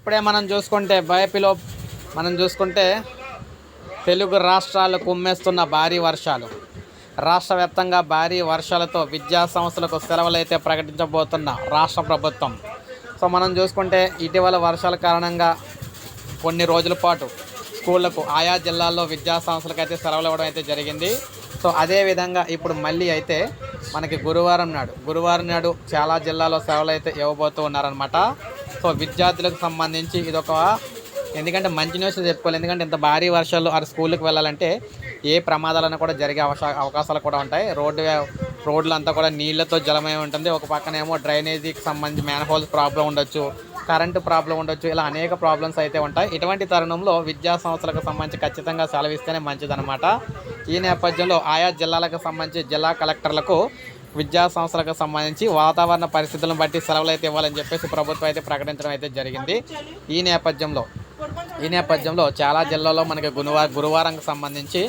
ఇప్పుడే మనం చూసుకుంటే బయపిలో మనం చూసుకుంటే తెలుగు రాష్ట్రాలు కుమ్మేస్తున్న భారీ వర్షాలు. రాష్ట్ర వ్యాప్తంగా భారీ వర్షాలతో విద్యా సంస్థలకు సెలవులు అయితే ప్రకటించబోతున్న రాష్ట్ర ప్రభుత్వం. సో మనం చూసుకుంటే ఇటీవల వర్షాల కారణంగా కొన్ని రోజుల పాటు స్కూళ్ళకు ఆయా జిల్లాల్లో విద్యా సంస్థలకు అయితే సెలవులు ఇవ్వడం అయితే జరిగింది. సో అదే విధంగా ఇప్పుడు మళ్ళీ అయితే మనకి గురువారం నాడు గురువారం నాడు చాలా జిల్లాలో సెలవులు అయితే ఇవ్వబోతూ ఉన్నారనమాట సో విద్యార్థులకు సంబంధించి ఇదొక ఎందుకంటే మంచి న్యూస్ చెప్పుకోవాలి. ఎందుకంటే ఇంత భారీ వర్షాలు ఆ స్కూల్కి వెళ్ళాలంటే ఏ ప్రమాదాలను కూడా జరిగే అవకాశ అవకాశాలు కూడా ఉంటాయి. రోడ్డు రోడ్లంతా కూడా నీళ్ళతో జలమై ఉంటుంది. ఒక పక్కనేమో డ్రైనేజీకి సంబంధించి మ్యాన్హోల్స్ ప్రాబ్లం ఉండొచ్చు కరెంటు ప్రాబ్లం ఉండొచ్చు ఇలా అనేక ప్రాబ్లమ్స్ అయితే ఉంటాయి. ఇటువంటి తరుణంలో విద్యా సంస్థలకు సంబంధించి ఖచ్చితంగా సెలవిస్తేనే మంచిదన్నమాట. ఈ నేపథ్యంలో ఆయా జిల్లాలకు సంబంధించి జిల్లా కలెక్టర్లకు విద్యా సంస్థలకు సంబంధించి వాతావరణ పరిస్థితులను బట్టి సెలవులు అయితే ఇవ్వాలని చెప్పేసి ప్రభుత్వం అయితే ప్రకటించడం అయితే జరిగింది. ఈ నేపథ్యంలో ఈ నేపథ్యంలో చాలా జిల్లాల్లో మనకి గురువారం గురువారంకి సంబంధించి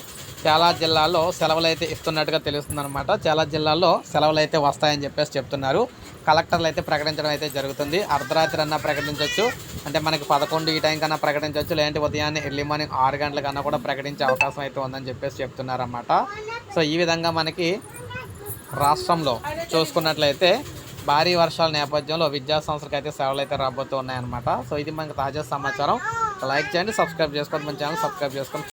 చాలా జిల్లాల్లో సెలవులు అయితే ఇస్తున్నట్టుగా తెలుస్తుందన్నమాట. చాలా జిల్లాల్లో సెలవులు అయితే వస్తాయని చెప్పేసి చెప్తున్నారు. కలెక్టర్లు అయితే ప్రకటించడం అయితే జరుగుతుంది. అర్ధరాత్రి అన్నా ప్రకటించవచ్చు. అంటే మనకి పదకొండు ఈ టైం కన్నా ప్రకటించవచ్చు. లేదంటే ఉదయాన్నే ఎర్లీ మార్నింగ్ ఆరు గంటల కన్నా కూడా ప్రకటించే అవకాశం అయితే ఉందని చెప్పేసి చెప్తున్నారన్నమాట. సో ఈ విధంగా మనకి రాష్ట్రంలో చూసుకున్నట్లయితే భారీ వర్షాల నేపథ్యంలో విద్యా సంస్థలకు అయితే సేవలు అయితే రాబోతూ ఉన్నాయన్నమాట సో ఇది మనకి తాజా సమాచారం. లైక్ చేయండి సబ్స్క్రైబ్ చేసుకోండి మన ఛానల్ సబ్స్క్రైబ్ చేసుకోండి